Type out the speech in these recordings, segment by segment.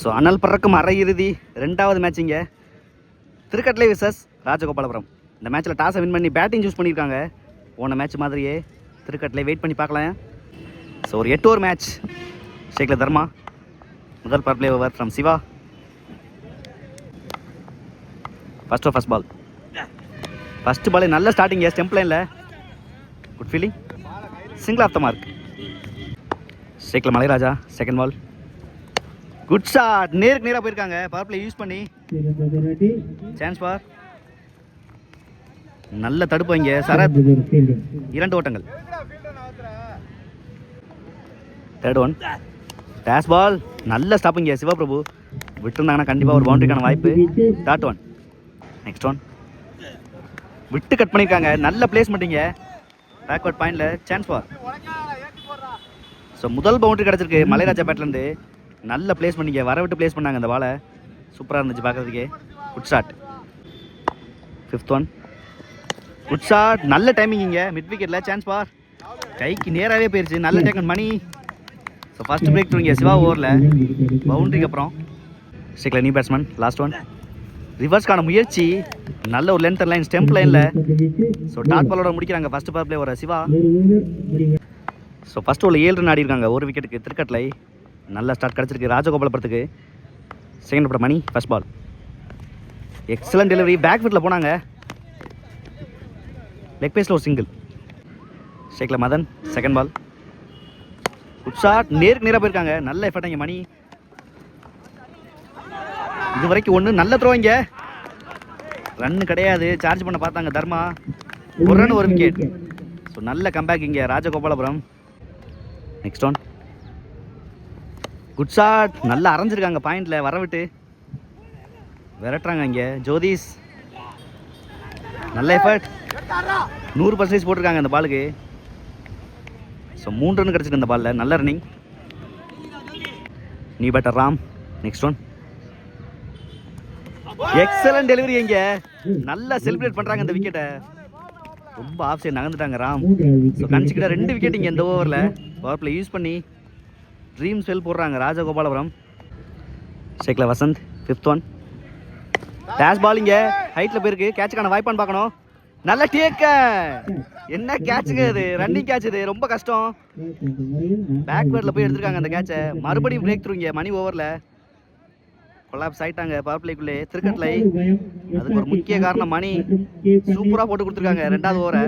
So அனல் பறக்கும் அரை இறுதி ரெண்டாவது மேட்சிங்க திருக்கட்லை விசஸ் ராஜகோபாலபுரம். இந்த மேட்ச்சில் டாஸை வின் பண்ணி பேட்டிங் சூஸ் பண்ணியிருக்காங்க போன மேட்ச் மாதிரியே திருக்கட்லை வெயிட் பண்ணி பார்க்கலாம். ஸோ ஒரு எட்டு ஓவர் மேட்ச் ஷேக்ல தர்மா முதல் power play over from Siva. First first ball first பாலே நல்ல ஸ்டார்டிங் ஸ்டெம்ப் லைனில் good feeling single off the mark ஷேக்ல Malairaja second ball good shot நேருக்கு நேராக போயிருக்காங்க. பவர் பிளே யூஸ் பண்ணி. சான்ஸ் பார் நல்ல தடுப்பு இங்க. சரத். இரண்டு ஓட்டங்கள். தேர்ட் ஒன் டேஷ் பால் நல்ல ஸ்டாப்பிங்க சிவபிரபு. விட்டுருந்தாங்கன்னா கண்டிப்பாக ஒரு பவுண்டரிக்கான வாய்ப்பு. தேர்ட் ஒன் நெக்ஸ்ட் ஒன் விட்டு கட் பண்ணியிருக்காங்க நல்ல பிளேஸ்மெண்ட்டிங்க பேக்வர்ட் பாயிண்டில் சான்ஸ் பார் ஸோ முதல் பவுண்டரி கிடச்சிருக்கு. மலைராஜா பேட்லேருந்து நல்ல பிளேஸ் பண்ணிங்க வர விட்டு பிளேஸ் பண்ணாங்க அந்த பாலை சூப்பராக இருந்துச்சு பார்க்கறதுக்கே. Good shot fifth one good shot நல்ல டைமிங் இங்கே. மிட் விக்கெட்டில் சான்ஸ் பார் கைக்கு நேராகவே போயிடுச்சு நல்ல taken Mani. So first break through இங்கே சிவா ஓவரில். பவுண்ட்ரிக்கு அப்புறம். ஸ்டிக்ல நீ பேட்ஸ்மேன் லாஸ்ட் ஒன் ரிவர்ஸ்க்கான முயற்சி. நல்ல ஒரு லென்த் லைன் ஸ்டெம்ப் லைனில் ஸோ டாட் பாலோட முடிக்கிறாங்க. ஃபர்ஸ்ட் பார் பிளே வர சிவா. ஸோ ஃபர்ஸ்ட் ஒரு ஏழு ரன் ஆடி இருக்காங்க ஒரு விக்கெட்டுக்கு திருக்கட்லை நல்ல ஸ்டார்ட் கிடச்சிருக்கு. ராஜகோபாலபுரத்துக்கு செகண்ட் படம் Mani first ball excellent delivery back ஃபுட்டில் போனாங்க. லெக் பேஸில் ஒரு single ஷேக்ல Madan second ball good shot நேருக்கு நேராக போயிருக்காங்க. நல்ல எஃபர்ட் இங்கே மணி. இது வரைக்கும் ஒன்று நல்ல த்ரோ இங்க. கிடையாது. சார்ஜ் பண்ண பார்த்தாங்க தர்மா. ஒரு ரன் ஒரு விக்கெட் ஸோ நல்ல கம்பேக் இங்கே Rajagopalapuram. Next one good shot நல்லா அரைஞ்சிருக்காங்க பாயிண்டில். வர விட்டு. விரட்டுறாங்க இங்கே. ஜோதிஷ். நல்ல எஃபர்ட் நூறு பர்சன்டேஜ் போட்டிருக்காங்க அந்த பாலுக்கு ஸோ மூணு ரன் கிடச்சிருக்கு இந்த பாலில் நல்ல ரன்னிங் நீ batter Ram. Next one excellent delivery இங்க. நல்லா செலிப்ரேட் பண்றாங்க இந்த விக்கெட்டை ரொம்ப ஆஃப் நகர்ந்துட்டாங்க ராம். ஸோ கணிச்சுக்கிட்ட ரெண்டு விக்கெட் இங்கே இந்த ஓவரில் பவர் பிளே யூஸ் பண்ணி. ட்ரீம் செல் போடுறாங்க ராஜகோபாலபுரம். ஷேக்ல வசந்த் ஃபிஃப்த் ஒன் டேஷ் பாலிங்க ஹைட்டில் போயிருக்கு. கேட்சுக்கான வாய்ப்பான்னு பார்க்கணும். நல்ல டேக்க என்ன கேட்சுங்க இது? ரன்னிங் கேட்ச் இது. ரொம்ப கஷ்டம். பேக்வேர்டில் போய் எடுத்திருக்காங்க அந்த கேட்சை மறுபடியும் பிரேக் த்ரூ மணி ஓவரில் கொலாப்ஸ் ஆயிட்டாங்க பவர் பிளேக்குள்ளே திருக்கட்லை அதுக்கு ஒரு முக்கிய காரணம் மணி. சூப்பராக போட்டு கொடுத்துருக்காங்க. ரெண்டாவது ஓவரை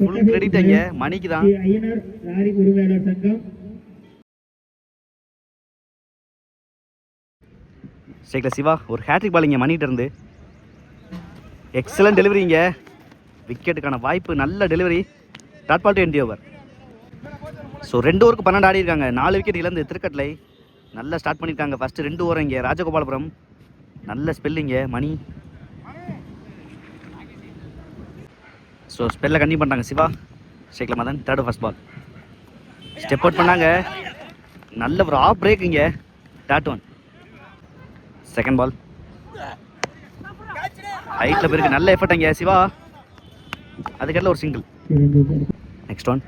ஃபுல் கிரெடிட் இங்க மணிக்கு தான் ஐயனார் லாரி உரிமையாளர் சங்கம் ஸ்டேக்ல சிவா ஒரு ஹேட்ரிக் பால் இங்கே மணிகிட்ட இருந்து. எக்ஸலன்ட் டெலிவரி இங்கே. விக்கெட்டுக்கான வாய்ப்பு நல்ல delivery dot ball twenty over so ரெண்டு ஓவருக்கு பன்னெண்டு ஆடி இருக்காங்க. நாலு விக்கெட் இழந்து திருக்கட்லை நல்லா ஸ்டார்ட் பண்ணியிருக்காங்க ஃபஸ்ட்டு ரெண்டு ஓவர் இங்கே ராஜகோபாலபுரம். நல்ல ஸ்பெல்லிங்க மணி. ஸோ ஸ்பெல்ல கண்டிப்பாக பண்ணுறாங்க Siva ஷேக்ல Madan third first ball step out பண்ணாங்க. நல்ல ஒரு ஆஃப் பிரேக் இங்கே. டாட் ஒன் செகண்ட் பால் ஹைட்டில் போயிருக்கு. நல்ல எஃபர்ட் இங்கே சிவா. அதுக்கெல்லாம் ஒரு சிங்கிள் நெக்ஸ்ட் ஒன்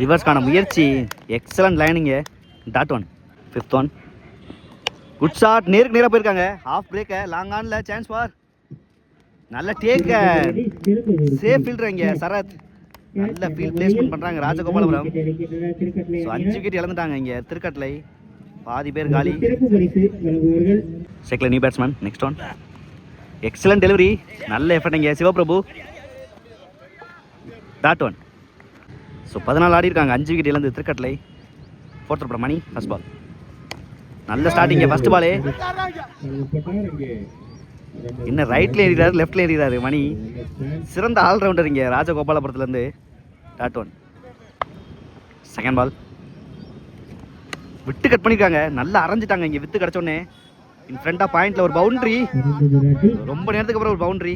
ரிவர்ஸ்க்கான முயற்சி. Excellent லைனிங்க dot one fifth one good shot நேருக்கு நேராக போயிருக்காங்க. ஹாஃப் பிரேக்கை லாங் ஆனில் சான்ஸ் பார் நல்ல டேக்க சேஃப் ஃபீல்டர் இங்கே சரத். நல்ல ஃபீல்ட் பிளேஸ்மெண்ட் பண்ணுறாங்க ராஜகோபாலபுரம். ஸோ அஞ்சு விக்கெட் இழந்துட்டாங்க இங்கே திருக்கட்டலை பாதி பேர் காலி. சிறப்பு செக்ல new batsman next one excellent delivery நல்ல எஃபர்ட் இங்கே சிவபிரபு. டாட் ஒன் ஸோ பதினாலு ஆடி இருக்காங்க அஞ்சு விக்கெட் இழந்து திருக்கட்டலை ஃபோர்த் படம் மணி ஃபர்ஸ்ட் பால் நல்ல ஸ்டார்டிங்க ஃபர்ஸ்ட் பாலே என்ன ரைட்ல ஏறிறாரு லெஃப்ட்ல ஏறிறாரு மணி. சிறந்த ஆல்ரவுண்டர் இங்கே ராஜகோபாலபுரத்துலேருந்து. டாட் ஒன் செகண்ட் பால் விட்டு கட் பண்ணியிருக்காங்க நல்லா அரைஞ்சிட்டாங்க இங்கே வித்து கிடச்சோன்னே இன் ஃப்ரண்டாக பாயிண்ட்ல ஒரு பவுண்டரி ரொம்ப நேரத்துக்கு அப்புறம் ஒரு பவுண்டரி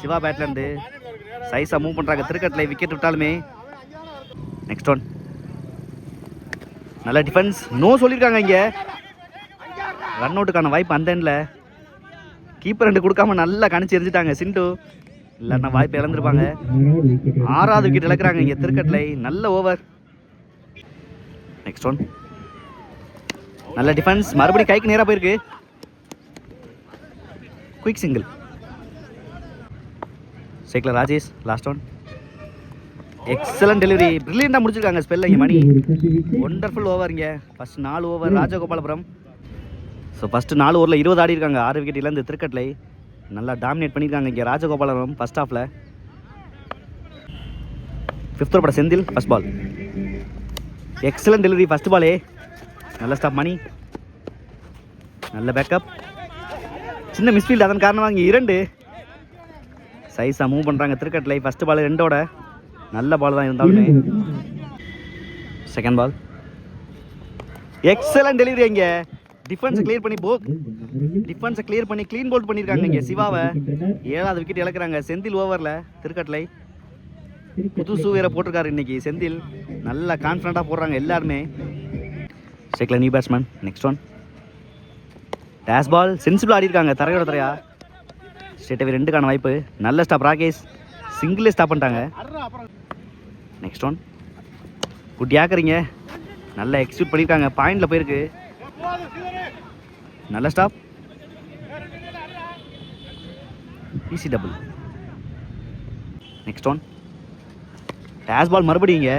சிவா பேட்ல இருந்து. சைஸா மூவ் பண்றாங்க. திருக்கட்டில் விக்கெட் விட்டாலுமே. நெக்ஸ்ட் ஒன் நல்ல டிஃபென்ஸ் நோ சொல்லியிருக்காங்க இங்க. ரன் அவுட்டுக்கான வாய்ப்பு அந்த எண்டில் கீப்பர் ரெண்டு கொடுக்காம நல்லா கணிச்சு எரிஞ்சிட்டாங்க. சிண்டு. இல்லைன்னா வாய்ப்பு இழந்திருப்பாங்க. ஆறாவது விக்கெட் இழக்கிறாங்க இங்கே திருக்கட்டில் நல்ல ஓவர் நெக்ஸ்ட் ஒன் நல்ல டிஃபென்ஸ் மறுபடியும் கைக்கு நேராக போயிருக்கு. Quick single cycle Rajesh last one excellent delivery பிரில்லியண்டாக முடிச்சிருக்காங்க ஸ்பெல்ல இங்கே மணி. ஒண்டர்ஃபுல் ஓவர் இங்கே. ஃபஸ்ட் நாலு ஓவர் ராஜகோபாலபுரம். ஸோ ஃபஸ்ட்டு நாலு ஓவரில் இருபது ஆடி இருக்காங்க. ஆறு விக்கெட் இழந்து திருக்கட்லை நல்லா டாமினேட் பண்ணியிருக்காங்க இங்கே ராஜகோபாலபுரம் ஃபஸ்ட் ஆஃபில் fifth over Senthil first ball excellent delivery first பாலே நல்ல ஸ்டாப் மணி. நல்ல பேக்கப் சின்ன மிஸ்ஃபீல்டு அதன் காரணமாக இங்கே இரண்டு. சைஸாக மூவ் பண்ணுறாங்க திருக்கட்லை ஃபஸ்ட் பால் ரெண்டோட. நல்ல பால் தான் இருந்தாலுமே. செகண்ட் பால் எக்ஸலன்ட் டெலிவரி இங்கே. டிஃபென்ஸ் கிளியர் பண்ணி போ டிஃபென்ஸை கிளியர் பண்ணி க்ளீன் போல்ட் பண்ணியிருக்காங்க இங்க சிவாவை. ஏழாவது விக்கெட் இழக்கிறாங்க. செந்தில் ஓவரில் திருக்கட்லை புது ஷூ வேற போட்டிருக்காரு இன்னைக்கு செந்தில். நல்லா கான்ஃபிடண்ட்டாக போடுறாங்க எல்லாருமே. ஸ்டேக்கில் new batsman next one days ball sensible ஆடி இருக்காங்க தரையோட தரையா. ஸ்டேட்டவே ரெண்டுக்கான வாய்ப்பு. நல்ல ஸ்டாப் ராகேஷ். சிங்கிளே ஸ்டாப் பண்ணிட்டாங்க. நெக்ஸ்ட் ஒன் குட் யாக்கறீங்க நல்லா எக்ஸிக்யூட் பண்ணியிருக்காங்க பாயிண்டில் போயிருக்கு. நல்ல stop easy double next one days ball மறுபடியும் இங்கே.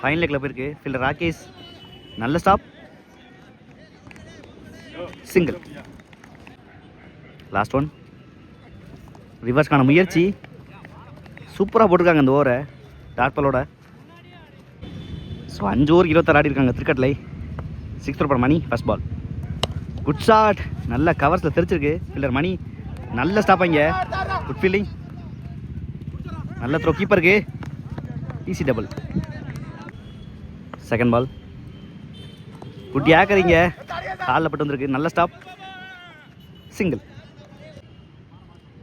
ஃபைனல் லெக்கில் போயிருக்கு. ஃபீல்டர் ராகேஷ் நல்ல ஸ்டாப் சிங்கிள் லாஸ்ட் ஒன் ரிவர்ஸ்க்கான முயற்சி. சூப்பராக போட்டிருக்காங்க இந்த ஓவரை டாட் பாலோட ஸோ அஞ்சு ஓவர் இருபத்தாறு ஆடி இருக்காங்க கிரிக்கெட்டில் six over Mani first ball good shot நல்ல கவர்ஸில் தெரிச்சிருக்கு. ஃபீல்டர் மணி நல்ல ஸ்டாப்பாங்க இங்கே குட் ஃபீல்டிங் நல்ல throw கீப்பருக்கு easy double second ball good ஆக்கறீங்க காலில் பட்டு வந்திருக்கு. நல்ல stop single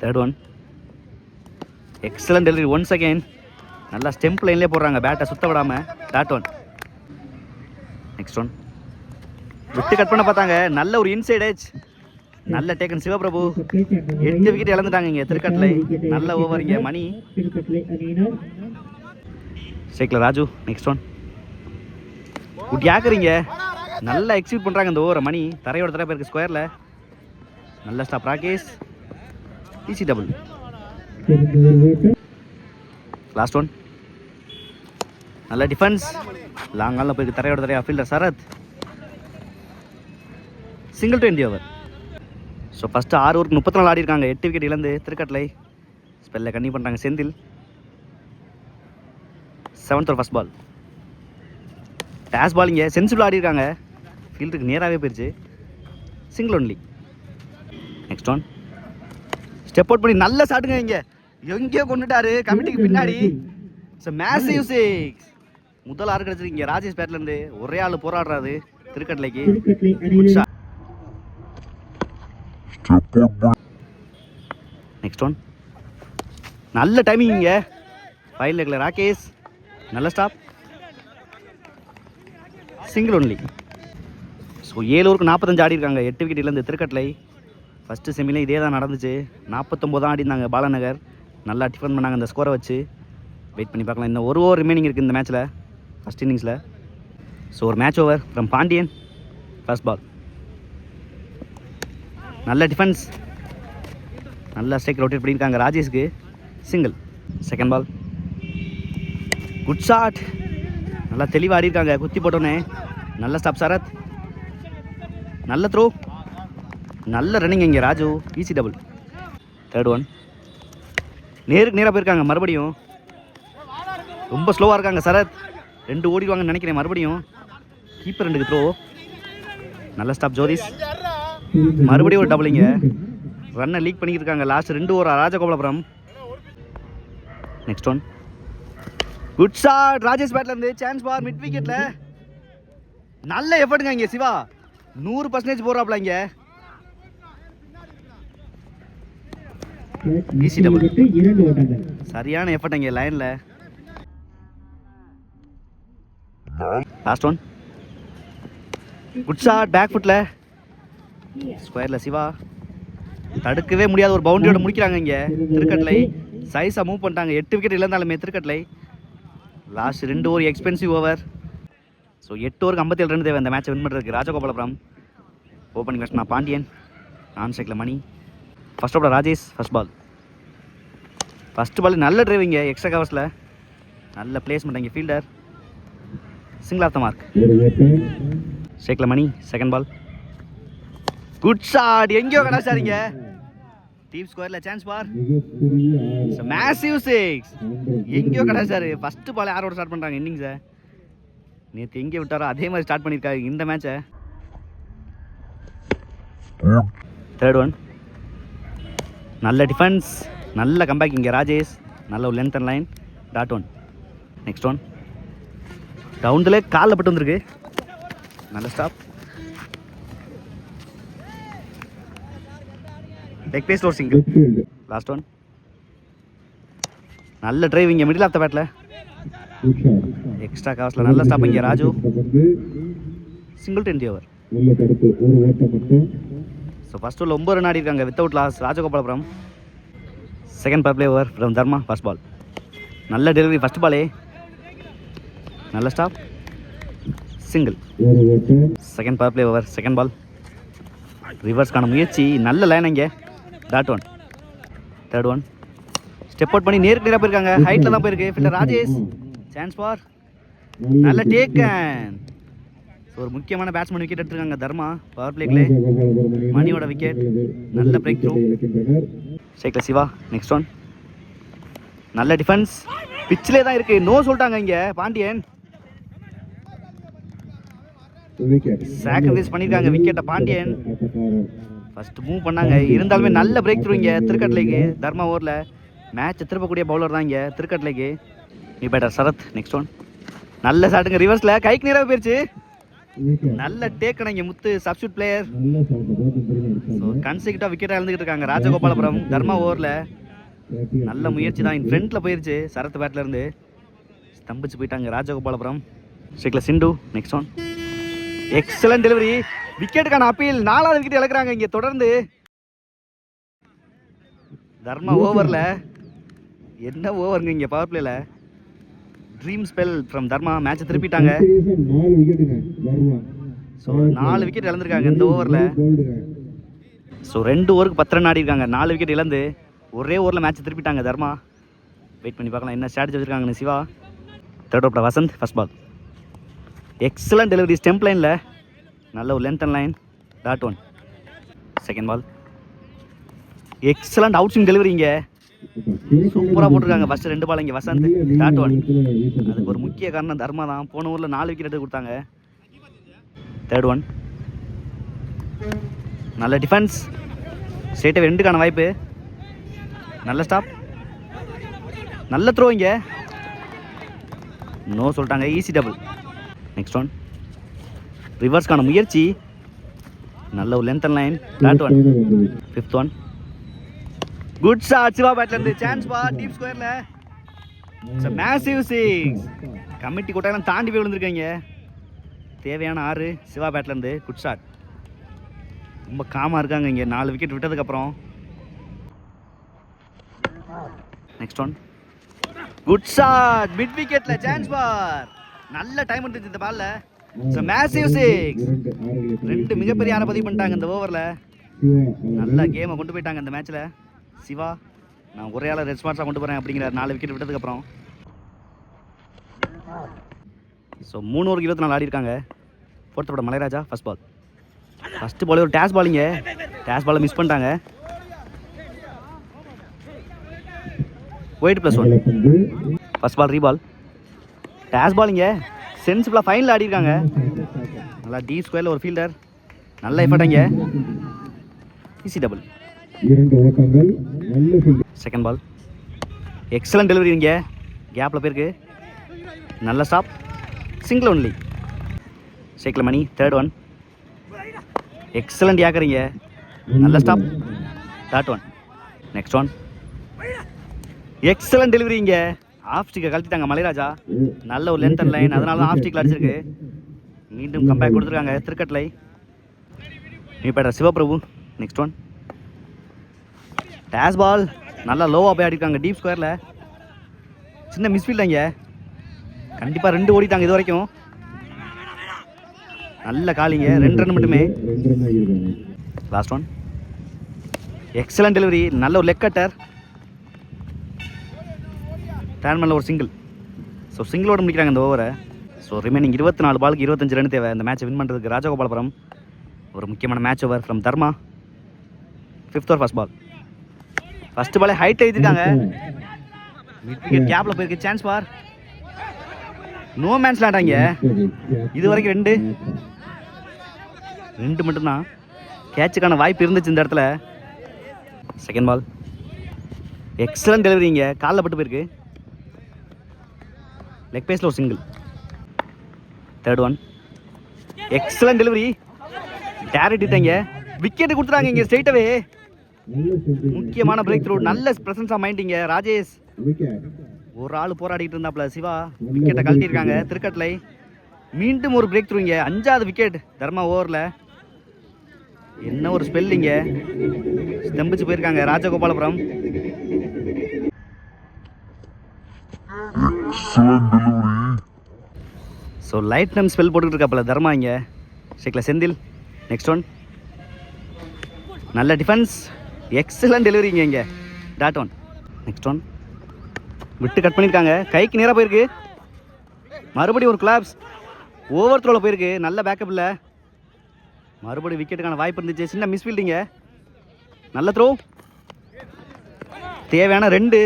third one excellent delivery one second நல்லா ஸ்டெம்ப் லைன்லேயே போடுறாங்க. பேட்டை சுத்த விடாமல் டாட் ஒன் நெக்ஸ்ட் ஒன் விட்டு கட் பண்ண பார்த்தாங்க. நல்ல ஒரு இன்சைட் ஏஜ் நல்ல டேக்கன் சிவபிரபு. எட்டு விக்கெட் இழந்துட்டாங்க இங்கே திருக்கட்டில் நல்ல ஓவர் இங்கே Mani. Thirukattalai Raju. Next one good ஆக்குறீங்க நல்லா எக்ஸிக்யூட் பண்ணுறாங்க இந்த ஓவரை மணி. தரையோட தர பேருக்கு ஸ்கொயரில் நல்ல stop Rakesh. Easy double last one நல்ல டிஃபென்ஸ் லாங் போயிருக்கு தரையோட தரையா fielder Sarath. Single twenty over so first ஆறு ஓவருக்கு முப்பத்தி நாலு ஆடி இருக்காங்க. எட்டு விக்கெட் இழந்து திருக்கட்டளை. ஸ்பெல்ல கண்ணி பண்ணுறாங்க Senthil. Seventh over first ball days ball இங்கே சென்சிபிள் ஆடி இருக்காங்க. ஃபீல்டுக்கு நேராகவே போயிடுச்சு single only next one step out பண்ணி நல்ல சாட்டுங்க இங்கே. எங்கேயோ கொண்டுட்டாரு. கமிட்டிக்கு பின்னாடி. மேசிவ் சிக்ஸ் முதல் ஆறு கிடச்சிருக்கீங்க ராஜேஷ் பேட்லேருந்து ஒரே ஆள் போராடுறாரு திருக்கட்டளைக்கு திருக்கட்டளை குட் அணியினர் ஷாட் நெக்ஸ்ட் ஒன் நல்ல டைமிங் இங்கே. ஃபைல் லெக்கில் ராகேஷ் நல்ல ஸ்டாப் சிங்கிள் ஒன்லி ஸோ ஏழு நாற்பத்தஞ்சு ஆடி இருக்காங்க. எட்டு விக்கெட்லேருந்து திருக்கட்டளை. ஃபஸ்ட்டு செமியில் இதே தான் நடந்துச்சு. நாற்பத்தொம்போது தான் ஆடி இருந்தாங்க பாலநகர். நல்லா டிஃபன் பண்ணாங்க இந்த ஸ்கோரை வச்சு. வெயிட் பண்ணி பார்க்கலாம். இன்னும் ஒரு ஓவர் ரிமைனிங் இருக்குது இந்த மேட்ச்சில் ஃபஸ்ட் இன்னிங்ஸில் ஸோ ஒரு match over from Pandian first ball நல்ல டிஃபென்ஸ் நல்ல ஸ்ட்ரைக் ரொட்டேட் பண்ணியிருக்காங்க ராஜேஷ்க்கு. Single second ball good shot நல்லா தெளிவாக ஆடி இருக்காங்க குத்தி போட்டோன்னே நல்ல ஸ்டாப் சரத். நல்ல த்ரோ நல்ல ரன்னிங் இங்கே Raju. Easy double third one நேருக்கு நேராக போயிருக்காங்க மறுபடியும். ரொம்ப ஸ்லோவாக இருக்காங்க சரத். ரெண்டு ஓடிடுவாங்கன்னு நினைக்கிறேன் மறுபடியும். கீப்பர் ரெண்டுக்கு த்ரோ நல்ல ஸ்டாப் ஜோதிஷ். மறுபடியும் ஒரு டபுளிங்க ரன்னை லீக் பண்ணியிருக்காங்க லாஸ்ட் ரெண்டு over Rajagopalapuram. Next one good shot Rajesh பேட்ல இருந்து சான்ஸ் பார் மிட் விக்கெட்ல நல்ல எஃபர்ட்டுங்க இங்க சிவா. நூறு பர்சன்டேஜ் போடுறாப்ல இங்க. சரியான எஃபர்ட் இங்கே லைன்ல last one good shot back ஃபுட்ல ஸ்கொயர்ல சிவா. தடுக்கவே முடியாத ஒரு பவுண்டரியோட முடிக்கிறாங்க இங்கே. திருக்கட்டளை. சைஸாக மூவ் பண்ணிட்டாங்க. எட்டு விக்கெட் இழந்தாலுமே திருக்கட்டளை. லாஸ்ட் ரெண்டு ஓவர் எக்ஸ்பென்சிவ் ஓவர் ஸோ எட்டு ஓவருக்கு ஐம்பத்தேழு ரன் தேவை. அந்த மேட்சை வின் பண்ணுறதுக்கு ராஜகோபாலபுரம். Opening batsman Pandian. நான் cycle Mani. First over Rajesh. First ball first ball நல்ல டிரைவிங்க எக்ஸ்ட்ரா கவர்ஸில் நல்ல பிளேஸ்மெண்ட் இங்கே fielder single off the mark ஒரு ஷேக்கில் Mani. Second ball good shot எங்கேயோ கலாச்சாரிங்க டீம் ஸ்கோரில் சான்ஸ் பார். மேசிவ் சிக்ஸ் எங்கேயோ கிடைச்சாரு. ஃபர்ஸ்ட் பால் யாரோட ஸ்டார்ட் பண்ணுறாங்க இன்னிங்ஸை நேற்று எங்கே விட்டாரோ அதே மாதிரி ஸ்டார்ட் பண்ணியிருக்காரு. இந்த மேட்சை தேர்ட் ஒன் நல்ல டிஃபென்ஸ் நல்ல கம்பேக் இங்கே ராஜேஷ். நல்ல ஒரு length and line dot one next one ரவுண்டில் காலில் பட்டு வந்திருக்கு. நல்ல ஸ்டாப் லெக் பேஸ் ஒரு சிங்கிள் லாஸ்ட் ஒன் நல்ல டிரைவ் இங்கே மிடில் ஆஃப் த பேட்டில் எக்ஸ்ட்ரா கவர்ஸில் நல்ல ஸ்டாப் இங்கே Raju. Single twenty over so first ஓவரில் ஒம்பது ரன் ஆடி இருக்காங்க without loss Rajagopalapuram. Second power play over from Dharma first ball நல்ல டெலிவரி ஃபர்ஸ்ட் பாலே நல்ல stop single second power play over second ball ரிவர்ஸ்க்கான முயற்சி. நல்ல லைன் இங்கே. Dot one third one step out பண்ணி நேருக்கு நேராக போயிருக்காங்க. ஹைட்டில் தான் போயிருக்கு. ஃபீல்டர் ராஜேஷ் சான்ஸ் ஃபார் நல்ல டேக்கன் ஒரு முக்கியமான பேட்ஸ்மேன் விக்கெட் எடுத்திருக்காங்க. தர்மா பவர் பிளேக்லே மணியோட wicket. நல்ல break through. ஷேக்ல சிவா. நெக்ஸ்ட் ஒன் நல்ல டிஃபென்ஸ் பிச்சிலே தான் இருக்கு. நோ சொல்லிட்டாங்க இங்க. பாண்டியன். பண்ணிருக்காங்க. Wicket அ பாண்டியன். ஃபஸ்ட்டு மூவ் பண்ணாங்க. இருந்தாலுமே நல்ல பிரேக் த்ரூ இங்கே திருக்கட்லைக்கு தர்மா ஓவரில் மேட்ச் திருப்பக்கூடிய பவுலர் தான் இங்கே திருக்கட்லைக்கு நீ பேட்டர் சரத் நெக்ஸ்ட் ஒன் நல்ல ஷாட்டுங்க ரிவர்ஸில் கைக்கு நேராக போயிடுச்சு நல்ல டேக்கன் இங்கே முத்து சப்ஸ்டியூட் பிளேயர் ஸோ கன்சிக்யூட்டாக விக்கெட்டாக இருந்துகிட்டு இருக்காங்க. ராஜகோபாலபுரம் தர்மா ஓவரில் நல்ல முயற்சி தான். ஃப்ரண்ட்டில் போயிருச்சு. சரத் பேட்லேருந்து ஸ்தம்பிச்சு போயிட்டாங்க ராஜகோபாலபுரம். ஷேக்ல சிண்டு நெக்ஸ்ட் ஒன் எக்ஸலன்ட் டெலிவரி விக்கெட்டுக்கான அப்பீல் நாலாவது விக்கெட் இழக்கிறாங்க. இங்கே தொடர்ந்து தர்மா ஓவரில். என்ன ஓவருங்க இங்கே பவர் பிளேல ட்ரீம் ஸ்பெல் ஃப்ரம் தர்மா. மேட்சை திருப்பிட்டாங்க. ஸோ நாலு விக்கெட் இழந்திருக்காங்க இந்த ஓவரில். ஸோ ரெண்டு ஓவருக்கு பத்து ரன் ஆடி இருக்காங்க. நாலு விக்கெட் இழந்து ஒரே ஓவரில் மேட்ச் திருப்பிட்டாங்க தர்மா. வெயிட் பண்ணி பார்க்கலாம். என்ன ஸ்ட்ராட்டஜி வச்சுருக்காங்கன்னு Siva. Third ஓப்பில் Vasanth first ball excellent delivery stump லைனில் நல்ல ஒரு length and line dot one second ball excellent out swing delivery இங்கே சூப்பராக போட்டிருக்காங்க. ஃபஸ்ட்டு ரெண்டு பால் இங்கே வசந்த் டாட் ஒன் அதுக்கு ஒரு முக்கிய காரணம் தர்மா தான். போன ஊரில் நாலு விக்கெட் எடுத்து கொடுத்தாங்க. தேர்ட் ஒன் நல்ல டிஃபென்ஸ் ஸ்டேட்டை ரெண்டுக்கான வாய்ப்பு. நல்ல ஸ்டாப் நல்ல த்ரோ இங்கே. நோ சொல்லிட்டாங்க. ஈஸி டபுள் நெக்ஸ்ட் ஒன் ரிவர்ஸ்க்கான முயற்சி. நல்ல ஒரு length and line dot one fifth one good shot Siva பேட்ல இருந்து. சான்ஸ் பா டீப் ஸ்கொயர்ல மேசிவ் சிக்ஸ் கமிட்டி கொட்டையெல்லாம் தாண்டி போய் விழுந்திருக்கீங்க. தேவையான ஆறு சிவா பேட்ல இருந்து. குட் ஷாட் ரொம்ப காமாக இருக்காங்க இங்கே. நாலு விக்கெட் விட்டதுக்கப்புறம் next one good shot mid விக்கெட்ல chance for நல்ல டைம் இருந்துச்சு இந்த பால்ல ஸோ மேசிவ் சிக்ஸ் ரெண்டு மிகப்பெரிய ஆரை பதிவு பண்ணிட்டாங்க இந்த ஓவரில் நல்ல கேமை கொண்டு போயிட்டாங்க இந்த மேட்ச்சில் சிவா நான் ஒரே ஆளை ரெஸ்பான்ஸாக கொண்டு போகிறேன் அப்படிங்கிறார் நாலு விக்கெட் விட்டதுக்கப்புறம் ஸோ மூணு ஓவருக்கு இருபத்தி நாலு ஆடி இருக்காங்க போட்டோட Malairaja first ball first ball ஒரு டேஸ் பாலிங்க டேஸ் பாலை மிஸ் பண்ணிட்டாங்க. Wide plus one first ball reball days பாலிங்க சென்சிபிளாக ஃபைனல் ஆடி இருக்காங்க நல்லா டி ஸ்கொயரில் ஒரு ஃபீல்டர் நல்ல எஃபர்ட் இங்கே easy double. Second ball excellent delivery இங்கே. கேப்பில் போயிருக்கு. நல்ல ஸ்டாப் சிங்கிள் ஒன்லி ஷேக்கில் மணி தேர்ட் ஒன் எக்ஸலண்ட் யாக்கறீங்க நல்ல stop third one next one excellent delivery இங்கே. ஆஃப் ஸ்டிக்கை கழட்டிட்டாங்க மலைராஜா. நல்ல ஒரு லென்த் அண்ட் லைன் அதனால தான் ஆஃப் ஸ்டிக்கில் அடிச்சிருக்கு. மீண்டும் கம்பேக் கொடுத்துருக்காங்க திருக்கட்லை நீ Sivaprabhu next one days ball நல்லா லோவாக போய் அடிக்காங்க டீப் ஸ்கொயரில் சின்ன மிஸ்ஃபீல்ட் இங்கே கண்டிப்பாக ரெண்டு ஓடிட்டாங்க இது வரைக்கும். நல்ல காலிங்க ரெண்டு ரன் மட்டுமே. லாஸ்ட் ஒன் எக்ஸலன்ட் டெலிவரி நல்ல ஒரு லெக் கட்டர் டேர்மனில் ஒரு சிங்கிள் ஸோ சிங்கிளோட முடிக்கிறாங்க இந்த ஓவரை ஸோ ரிமைனிங் இருபத்தி நாலு பாலுக்கு இருபத்தஞ்சு ரன் தேவை. இந்த மேட்சை வின் பண்ணுறதுக்கு ராஜகோபாலபுரம் ஒரு முக்கியமான match over from Dharma. Fifth over first ball first பாலே ஹைட் எழுதிருக்காங்க மிட் விக்கெட் கேப்பில் போயிருக்கு. சான்ஸ் பார் நோ மேன்ஸ் விளாண்டாங்க இது வரைக்கும் ரெண்டு. ரெண்டு மட்டும்தான். கேட்சுக்கான வாய்ப்பு இருந்துச்சு இந்த இடத்துல. செகண்ட் பால் எக்ஸலன்ட் டெலிவரிங்க காலில் பட்டு போயிருக்கு. லெக் பேஸில் ஒரு single third one excellent delivery direct இட்டாங்க wicket கொடுத்துறாங்க இங்கே ஸ்ட்ரைட்டாகவே முக்கியமான பிரேக் த்ரூ நல்ல ப்ரெசன்ஸாக மைண்டிங்க ராஜேஷ். ஒரு ஆள் போராடிட்டு இருந்தாப்ல சிவா. விக்கெட்டை கழட்டியிருக்காங்க திருக்கட்டில் மீண்டும் ஒரு பிரேக் த்ரூங்க அஞ்சாவது விக்கெட் தர்மா ஓவரில். என்ன ஒரு ஸ்பெல்லிங்க ஸ்தம்பிச்சு போயிருக்காங்க ராஜகோபாலபுரம். ஸோ லைட் நம் ஸ்பெல் போட்டுக்கிட்டு இருக்காப்புல தர்மா இங்கே. ஷேக்கில் செந்தில் நெக்ஸ்ட் ஒன் நல்ல டிஃபென்ஸ் எக்ஸலன்ட் டெலிவரிங்க இங்கே டாட் ஒன் நெக்ஸ்ட் ஒன் விட்டு கட் பண்ணியிருக்காங்க கைக்கு நேராக போயிருக்கு. மறுபடியும் ஒரு கிளாப்ஸ் ஓவர் த்ரோவில் போயிருக்கு. நல்ல பேக்கப் இல்லை. மறுபடியும் விக்கெட்டுக்கான வாய்ப்பு இருந்துச்சு. சின்ன மிஸ் ஃபீல்டிங்க நல்ல த்ரோ தேவையான ரெண்டு.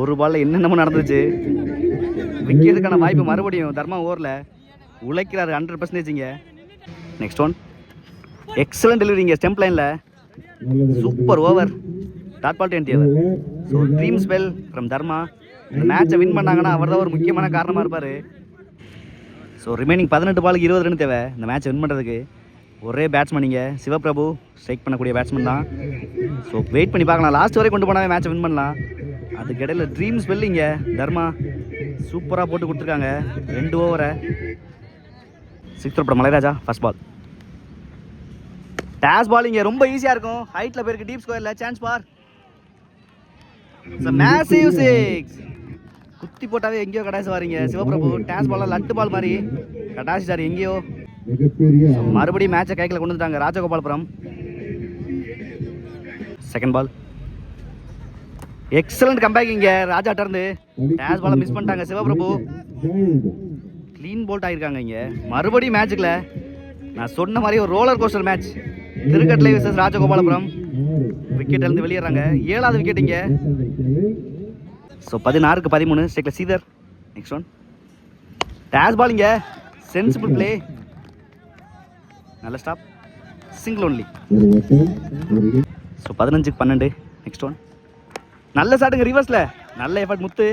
ஒரு பால்ல என்னென்னமோ நடந்துச்சு. விற்கிறதுக்கான வாய்ப்பு மறுபடியும் தர்மா ஓவரில் உழைக்கிறாரு ஹண்ட்ரட் பர்சன்டேஜிங்க நெக்ஸ்ட் ஒன் எக்ஸலன்ட் டெலிவரிங்க ஸ்டெம்ப் லைனில் super over dot ball twenty over so dream spell from Dharma. இந்த மேட்சை வின் பண்ணாங்கன்னா அவர் தான் ஒரு முக்கியமான காரணமாக இருப்பார். ஸோ ரிமைனிங் பதினெட்டு பாலுக்கு இருபது ரன் தேவை. இந்த மேட்சை வின் பண்ணுறதுக்கு ஒரே பேட்ஸ்மேன் நீங்கள் சிவபிரபு ஸ்ட்ரைக் பண்ணக்கூடிய பேட்ஸ்மேன் தான். ஸோ வெயிட் பண்ணி பார்க்கலாம். லாஸ்ட் வரை கொண்டு போனாவே மேட்ச் வின் பண்ணலாம். அதுக்கு இடையில ட்ரீம் ஸ்பெல்லிங்க தர்மா சூப்பராக போட்டு கொடுத்துருக்காங்க. ரெண்டு ஓவரை சிக்ஸ் படம். மலைராஜா ஃபர்ஸ்ட் பால் டேஸ் பால் இங்கே. ரொம்ப ஈஸியாக இருக்கும். ஹைட்டில் போயிருக்கு. டீப் ஸ்கொயரில் சான்ஸ் பார் மேசிவ் சிக்ஸ் குத்தி போட்டாவே எங்கேயோ கடாசி வாரீங்க. சிவபிரபு டேஸ் பால்லாம் லட்டு பால் மாதிரி. கடாசி சார் எங்கேயோ. மிகப்பெரிய மறுபடியும் மேட்சை கைக்கில் கொண்டு வந்துட்டாங்க. Rajagopalapuram. Second ball excellent comeback இங்கே. ராஜா டர்ந்து. டேஸ் பாலை மிஸ் பண்ணிட்டாங்க. சிவபிரபு. க்ளீன் போல்ட் ஆயிருக்காங்க இங்கே. மறுபடியும் மேட்சுக்குள்ள நான் சொன்ன மாதிரி ஒரு roller coaster match Thirukattalai versus Rajagopalapuram. Wicket இருந்து வெளியேறாங்க. ஏழாவது விக்கெட் இங்கே. ஸோ பதினாறுக்கு பதிமூணு. ஸ்டேக்கில் Sridhar next one days ball இங்கே. சென்சிபிள் பிளே நல்ல ஸ்டாப் சிங்கிள் ஒன்லி ஸோ பதினஞ்சுக்கு பன்னெண்டு. நெக்ஸ்ட் ஒன் நல்ல ஷாட்டுங்க ரிவர்ஸில் நல்ல effort Muthu.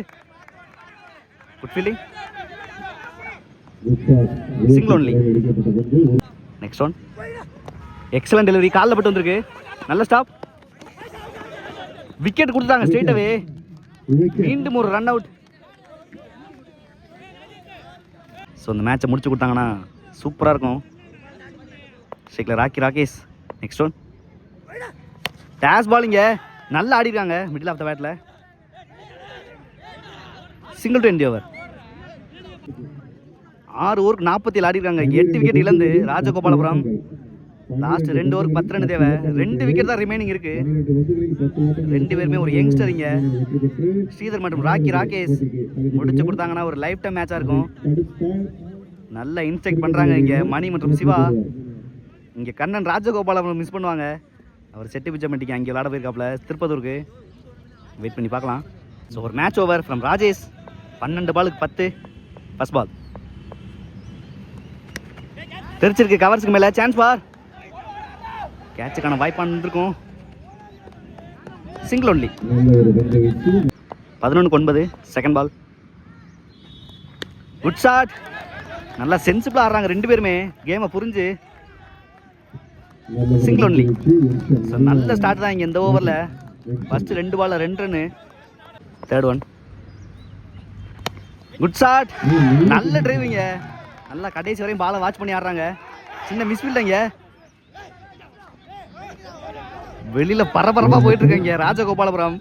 Good feeling single only next one excellent delivery காலில் பட்டு வந்திருக்கு. நல்ல ஸ்டாப் விக்கெட் கொடுத்தாங்க ஸ்ட்ரெயிட்டாவே மீண்டும் ஒரு ரன் அவுட் ஸோ இந்த மேட்சை முடிச்சு கொடுத்தாங்கன்னா சூப்பராக இருக்கும். ஸ்ட்ரைக்கில் ராக்கி ராகேஷ் நெக்ஸ்ட் ஒன் டேஸ் பாலிங்க நல்லா ஆடிருக்காங்க. மிடில் ஆஃப் த பேட்டில் சிங்கிள் டுவெண்ட்டி ஓவர் ஆறு ஓவருக்கு நாற்பத்தி ஏழு ஆடிருக்காங்க. எட்டு விக்கெட் இழந்து ராஜகோபாலபுரம். லாஸ்ட் ரெண்டு ஓவருக்கு பத்து ரன் தேவை. ரெண்டு விக்கெட் தான் ரிமைனிங் இருக்கு. ரெண்டு பேருமே ஒரு யங்ஸ்டரிங்க ஸ்ரீதர் மற்றும் ராக்கி ராகேஷ் முடிச்சு கொடுத்தாங்கன்னா ஒரு லைஃப் டைம் மேட்சாக இருக்கும். நல்லா இன்ஸ்டெக்ட் இன்ஸ்ட்ரக்ட் பண்ணுறாங்க இங்கே மணி மற்றும் சிவா. இங்கே கண்ணன் ராஜகோபாலம் மிஸ் பண்ணுவாங்க. அவர் செட்டி பிச்சமட்டிக்கு அங்கே விளாட போயிருக்காப்புல திருப்பதூருக்கு வெயிட் பண்ணி பார்க்கலாம். ஸோ ஒரு மேட்ச் ஓவர் ஃப்ரம் ராஜேஷ். பன்னெண்டு பாலுக்கு பத்து. ஃபஸ்ட் பால் தெரிச்சிருக்கு கவர்ஸ்க்கு மேலே. சான்ஸ் பார் கேட்சுக்கான வாய்ப்பான இருந்திருக்கும் சிங்கிள் ஒன்லி பதினொன்று ஒன்பது செகண்ட் பால் குட் ஷாட் நல்லா சென்சிபிளாக ஆடுறாங்க ரெண்டு பேருமே. கேமை புரிஞ்சு. Only. வீச்சு ஸோ நல்ல ஸ்டார்ட் தான் இங்கே இந்த ஓவரில் ஃபஸ்ட்டு ரெண்டு பாலில் ரெண்டு run third one good shot நல்ல டிரைவிங்க நல்லா கடைசி வரையும் பாலை வாட்ச் பண்ணி ஆடுறாங்க. சின்ன மிஸ்ஃபீல்டுங்க வெளியில பரபரப்பா போயிட்டு இருக்காங்க ராஜகோபாலபுரம்.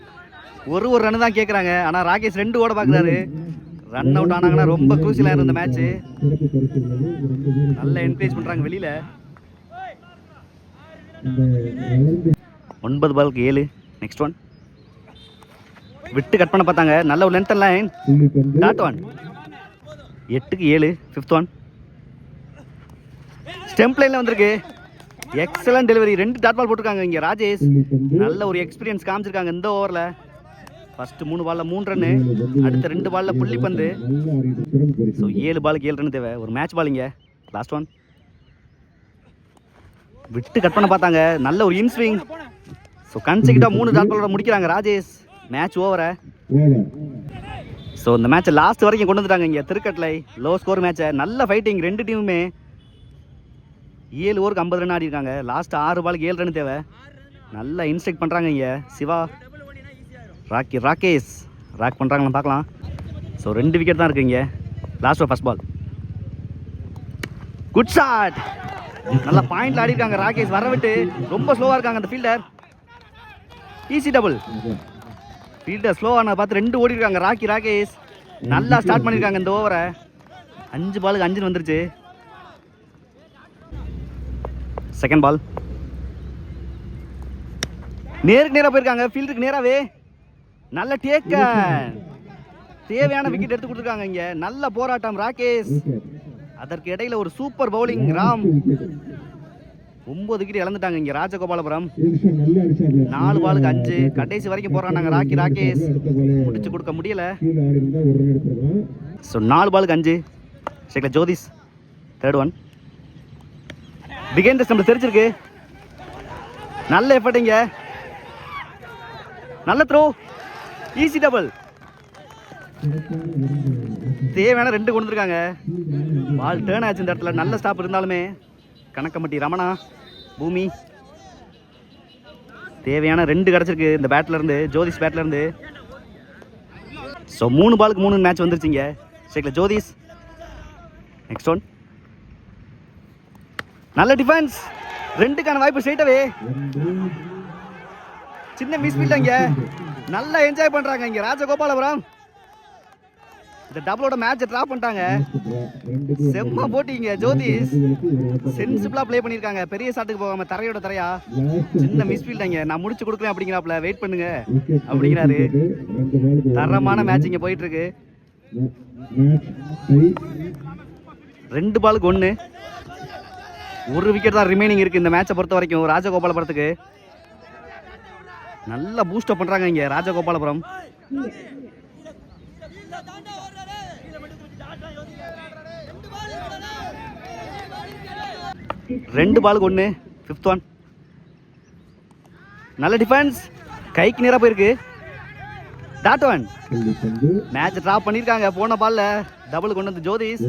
ஒரு ஒரு ரன் தான் கேட்குறாங்க ஆனால் ராகேஷ் ரெண்டு ஓட பார்க்குறாரு ரன் அவுட் ஆனாங்கன்னா ரொம்ப குரூசியலாக இருந்த மேட்ச்சு நல்லா என்கரேஜ் பண்ணுறாங்க வெளியில். ஒன்பது பாலுக்கு ஏழு. நெக்ஸ்ட் ஒன் விட்டு கட் பண்ண பார்த்தாங்க. நல்ல ஒரு லென்த் லைன் டாட் ஒன் எட்டுக்கு ஏழு. ஃபிஃப்த் ஒன் ஸ்டெம்ப் லைனில் வந்திருக்கு. எக்ஸலன்ட் டெலிவரி ரெண்டு டாட் பால் போட்டிருக்காங்க இங்கே ராஜேஷ். நல்ல ஒரு எக்ஸ்பீரியன்ஸ் காமிச்சிருக்காங்க இந்த ஓவரில் ஃபர்ஸ்ட் மூணு பாலில் மூணு ரன்னு அடுத்த ரெண்டு பாலில் புள்ளி பந்து. ஸோ ஏழு பாலுக்கு ஏழு ரன் தேவை. ஒரு மேட்ச் பாலிங்க லாஸ்ட் ஒன் விட்டு கட் பண்ண பார்த்தாங்க. நல்ல ஒரு இன்ஸ்விங் ஸோ கன்சிக்கிட்டா மூணு டாட் பாலோட முடிக்கிறாங்க ராஜேஷ். மேட்ச் ஓவரை ஸோ இந்த மேட்ச்சை லாஸ்ட் வரைக்கும் கொண்டு வந்துட்டாங்க இங்கே திருக்கட்டளை. லோ ஸ்கோர் மேட்சை நல்ல ஃபைட்டிங் ரெண்டு டீமுமே ஏழு ஓவருக்கு ஐம்பது ரன் ஆடி இருக்காங்க. லாஸ்ட் ஆறு பாலுக்கு ஏழு ரன் தேவை. நல்லா இன்ஸ்ட்ரக்ட் பண்ணுறாங்க இங்கே. சிவா. ராக்கி ராகேஷ். ராக் பண்ணுறாங்களா பார்க்கலாம். ஸோ ரெண்டு விக்கெட் தான் இருக்குது இங்கே. Last first ball good shot நல்லா பாயிண்ட்ல ஆடி இருக்காங்க ராகேஷ். வர விட்டு ரொம்ப ஸ்லோவாக இருக்காங்க அந்த ஃபீல்டர் ஈஸி டபுள் ஃபீல்டர் ஸ்லோவான பார்த்து ரெண்டு ஓடி இருக்காங்க ராக்கி ராகேஷ். நல்லா ஸ்டார்ட் பண்ணியிருக்காங்க இந்த ஓவரை அஞ்சு பாலுக்கு அஞ்சுன்னு வந்துருச்சு. செகண்ட் பால் நேருக்கு நேராக போயிருக்காங்க. ஃபீல்டுக்கு நேராகவே நல்ல டேக்க தேவையான விக்கெட் எடுத்து கொடுத்துருக்காங்க இங்கே. நல்ல போராட்டம் ராகேஷ். அதற்கு இடையில ஒரு சூப்பர் பவுலிங் ராம். ஒன்பது விக்கெட் இழந்துட்டாங்க இங்க ராஜகோபாலபுரம். நாலு பாலுக்கு அஞ்சு. கடைசி வரைக்கும் போறாங்க ராக்கி ராகேஷ். முடிச்சு கொடுக்க முடியல. ஸோ நாலு பாலுக்கு அஞ்சு. சைக்கிள் ஜோதிஷ் தேர்ட் ஒன் பிகேண்டர்ஸ் நம்மளுக்கு தெரிஞ்சிருக்கு. நல்ல எஃபர்ட் இங்க. நல்ல த்ரோ ஈஸி டபுள் தேவையான ரெண்டு கொண்டு வந்திருக்காங்க பால் டேர்ன் ஆச்சு இந்த இடத்துல. நல்ல ஸ்டாப் இருந்தாலுமே. கணக்கம்பட்டி ரமணா பூமி. தேவையான ரெண்டு கிடச்சிருக்கு இந்த பேட்லேருந்து ஜோதிஷ் பேட்லேருந்து ஸோ மூணு பாலுக்கு மூணு மேட்ச் வந்துருச்சிங்க சரிங்களா ஜோதிஷ்? நெக்ஸ்ட் ஒன் நல்ல டிஃபென்ஸ் ரெண்டுக்கான வாய்ப்பு ஸ்ட்ரைட்டாவே சின்ன மிஸ் பண்ணிட்டாங்க நல்லா என்ஜாய் பண்ணுறாங்க இங்கே. ராஜகோபாலபுரம். இந்த டபுளோட மேட்சை டிராப் பண்ணிட்டாங்க. செம்ம போட்டிங்க ஜோதிஷ் பேருக்கு சென்சிபிளா ப்ளே பண்ணிருக்காங்க பெரிய ஷாட்டுக்கு போகாம தரையோட தரையா? சின்ன மிஸ் ஃபீல்டாங்க நான் முடிச்சு கொடுக்குறேன் அப்படிங்கிறாப்ல வெயிட் பண்ணுங்க. அப்படிங்கிறாரு. தரமான மேட்ச் இங்க போயிட்டு இருக்கு ரெண்டு பாலுக்கு ஒன்று ஒரு விக்கெட் தான் ரிமைனிங் இருக்குது இந்த மேட்சை பொறுத்த வரைக்கும். ராஜகோபாலபுரத்துக்கு. நல்லா பூஸ்டப் பண்ணுறாங்க இங்கே ராஜகோபாலபுரம். ரெண்டு பாலுக்கு ஒன்று ஃபிஃப்த் ஒன் நல்ல டிஃபென்ஸ் கைக்கு நேராக போயிருக்கு. டாட் ஒன் மேட்ச் ட்ராப் பண்ணியிருக்காங்க போன பால்ல டபுள் கொண்டு வந்து ஜோதிஷ்.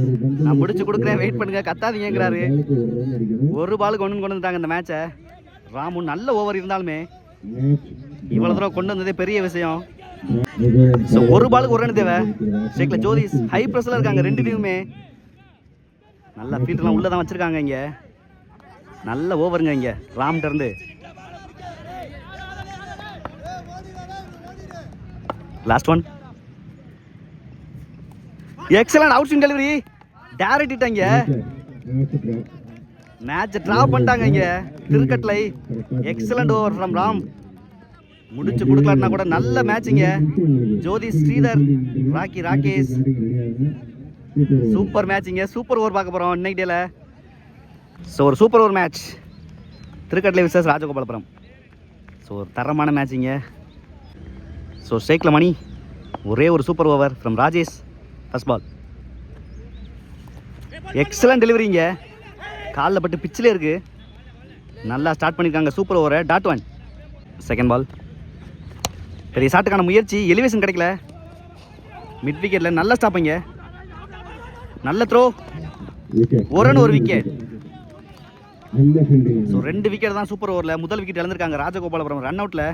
நான் முடிச்சு கொடுக்குறேன். வெயிட் பண்ணுங்க. கத்தாதீங்கிறாரு ஒரு பாலுக்கு ஒன்று கொண்டு வந்துட்டாங்க இந்த மேட்சை ராமு நல்ல ஓவர் இருந்தாலுமே மேட்ச் இவ்வளவு தூரம் கொண்டு வந்ததே பெரிய விஷயம். ஒரு பாலுக்கு ஒரு ரன் தேவை. ஷேக்ல ஜோதிஷ் ஹை ப்ரெஸ்ல இருக்காங்க. ரெண்டு டீமுமே நல்ல ஃபீல்டெல்லாம் உள்ள தான் வச்சிருக்காங்க இங்க. நல்ல ஓவருங்க இங்க. ராம்கிட்ட last one excellent out swing delivery direct இட்டாங்க match draw பண்ணிட்டாங்க இங்க. Thirukattalai excellent over from Ram. முடிச்சு கொடுக்கலாம்னா கூட நல்ல மேட்சிங்க ஜோதி ஸ்ரீதர் ராக்கி ராகேஷ். சூப்பர் மேட்சிங்க சூப்பர் ஓவர் பார்க்க போறோம் இன்னைக்கு டேல. ஸோ ஒரு super over match Thirukattalai versus Rajagopalapuram. So ஒரு தரமான மேட்சிங்க ஸோ ஸ்ட்ரைக்கில் மணி ஒரே ஒரு super over from Rajesh first ball excellent டெலிவரிங்க காலில் பட்டு பிச்சில் இருக்கு. நல்லா ஸ்டார்ட் பண்ணியிருக்காங்க சூப்பர் ஓவரை டாட் ஒன் செகண்ட் பால் பெரிய ஷாட்டுக்கான முயற்சி. எலிவேஷன் கிடைக்கல. மிட் விக்கெட்டில் நல்ல ஸ்டாப்பிங்க நல்ல த்ரோ விக்கெட் ஒரு ஒரு wicket. ஸோ ரெண்டு விக்கெட் தான் சூப்பர் ஓவரில் முதல் விக்கெட் இழந்திருக்காங்க ராஜகோபாலபுரம். ரன் அவுட்டில்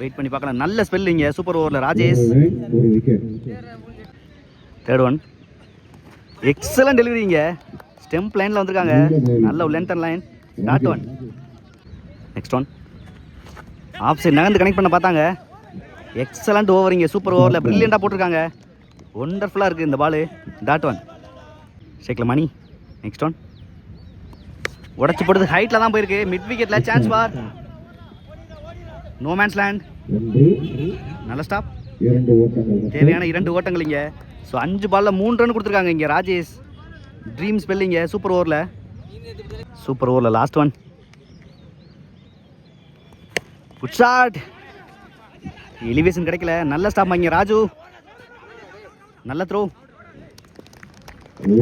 வெயிட் பண்ணி பார்க்கலாம். நல்ல ஸ்பெல்லிங்க சூப்பர் ஓவரில் ராஜேஷ். தேர்ட் ஒன் எக்ஸலன்ட் டெலிவரிங்க ஸ்டெம்ப் லைனில் வந்திருக்காங்க. நல்ல length line dot one next one off side நகர்ந்து கனெக்ட் பண்ண பார்த்தாங்க. எக்ஸலண்ட் ஓவரிங்க சூப்பர் ஓவரில் ப்ரில்லியண்டாக போட்டிருக்காங்க. ஒண்டர்ஃபுல்லாக இருக்குது இந்த பால் டாட் ஒன் ஷேக்கில் மணி. நெக்ஸ்ட் ஒன் உடச்சி போடுறது ஹைட்டில் தான் போயிருக்கு. Mid விக்கெட்டில் chance for no man's land நல்ல ஸ்டாப். தேவையான இரண்டு ஓட்டங்கள் இங்கே. ஸோ அஞ்சு பாலில் மூணு ரன் கொடுத்துருக்காங்க இங்கே ராஜேஷ். ட்ரீம் ஸ்பெல்லிங்க சூப்பர் ஓவரில் சூப்பர் ஓவரில் last one good shot elevation கிடைக்கல. நல்ல ஸ்டாப் இங்கே ராஜு. நல்ல த்ரோ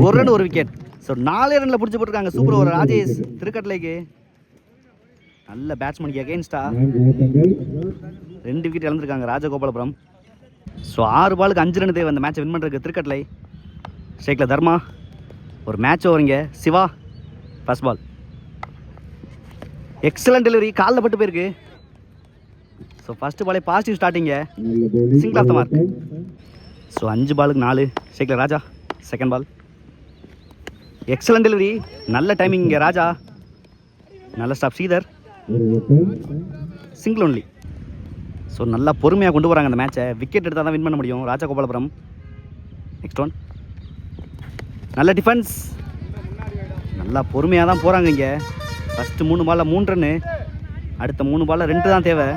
ஒரு ரன் ஒரு விக்கெட் ஸோ நாலே ரனில் பிடிச்சி போட்டிருக்காங்க சூப்பர் ஓவர். ராஜேஷ் திருக்கட்லைக்கு நல்ல பேட்ஸ்மேனுக்கு ஓட்டங்கள் ரெண்டு விக்கெட் இழந்திருக்காங்க ராஜகோபாலபுரம். ஸோ ஆறு பாலுக்கு அஞ்சு ரன் தேவை. அந்த மேட்சை வின் பண்ணுறதுக்கு திருக்கட்லை ஷேக்கில் தர்மா. ஒரு match ஓவரிங்க Siva first ball excellent delivery காலில் பட்டு போயிருக்கு. ஸோ ஃபர்ஸ்ட் பாலே பாசிட்டிவ் ஸ்டார்டிங்க off the mark. ஓட்டம். ஸோ அஞ்சு பாலுக்கு நாலு. ஷேக்கில் Raja second ball excellent delivery நல்ல டைமிங் இங்கே ராஜா. நல்ல stop Sridhar single only so நல்லா பொறுமையாக கொண்டு போகிறாங்க அந்த மேட்சை விக்கெட் எடுத்தால் தான் வின் பண்ண முடியும். ராஜகோபாலபுரம் நெக்ஸ்ட் ஒன் நல்ல டிஃபென்ஸ் நல்லா பொறுமையாக தான் போகிறாங்க இங்கே. ஃபஸ்ட்டு மூணு பாலில் மூணு ரன்னு அடுத்த மூணு பாலில் ரெண்டு தான் தேவை.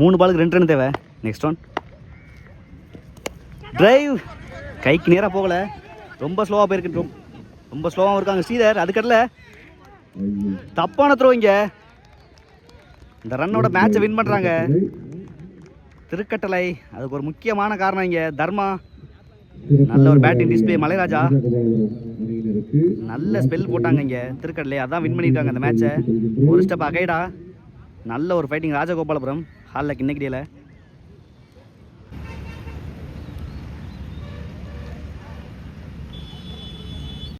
மூணு பாலுக்கு ரெண்டு ரன் தேவை. நெக்ஸ்ட் ஒன் டிரைவ் கைக்கு நேராக போகலை. ரொம்ப ஸ்லோவாக போயிருக்கு ரொம்ப- ரொம்ப ஸ்லோவாகவும் இருக்காங்க. ஸ்ரீதர் அதுக்கடல தப்பான த்ரோ இங்க. இந்த ரன்னோட மேட்சை வின் பண்ணுறாங்க திருக்கட்டளை அதுக்கு ஒரு முக்கியமான காரணம் இங்கே தர்மா. நல்ல ஒரு பேட்டிங் டிஸ்பிளே மலைராஜா. நல்ல ஸ்பெல் போட்டாங்க இங்கே திருக்கட்டளை. அதான் வின் பண்ணியிருக்காங்க அந்த மேட்சை ஒரு ஸ்டெப் அகைடா நல்ல ஒரு ஃபைட்டிங் ராஜகோபாலபுரம். ஹாலில் கிண்ணக்கிடியில்.